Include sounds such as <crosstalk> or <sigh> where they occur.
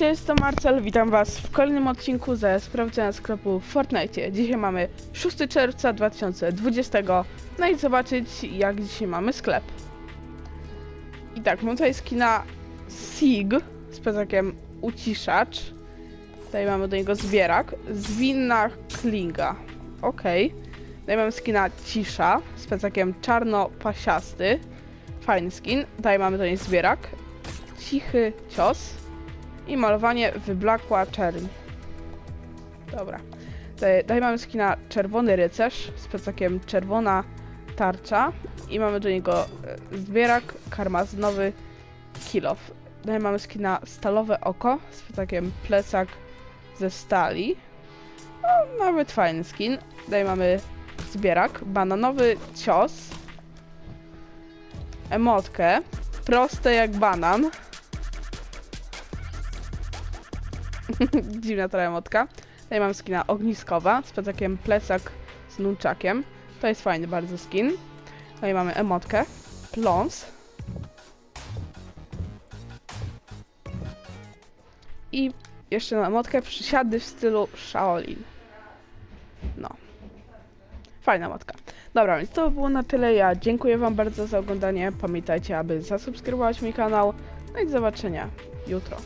Cześć, to Marcel, witam was w kolejnym odcinku ze sprawdzenia sklepu w Fortnite. Dzisiaj mamy 6 czerwca 2020, no i zobaczyć jak dzisiaj mamy sklep. I tak, mam tutaj skina SIG z plecakiem uciszacz. Tutaj mamy do niego zbierak. Zwinna klinga. Okej. Tutaj mamy skina cisza z plecakiem czarno-pasiasty. Fajny skin. Tutaj mamy do niej zbierak. Cichy cios i malowanie wyblakła czerń. Dobra. Tutaj mamy skina Czerwony Rycerz z plecakiem Czerwona Tarcza i mamy do niego e, zbierak karmazynowy Kilof. Tutaj mamy skina Stalowe Oko z plecakiem Plecak ze stali. No, nawet fajny skin. Tutaj mamy zbierak Bananowy Cios Emotkę Proste jak banan <laughs> Dziwna trochę motka. Tutaj mam skina ogniskowa z plecakiem plecak z nunczakiem. To jest fajny bardzo skin. Tutaj mamy emotkę. Plons. I jeszcze na emotkę przysiady w stylu Shaolin. No. Fajna motka. Dobra, więc to było na tyle. Ja dziękuję wam bardzo za oglądanie. Pamiętajcie, aby zasubskrybować mój kanał. No i do zobaczenia jutro.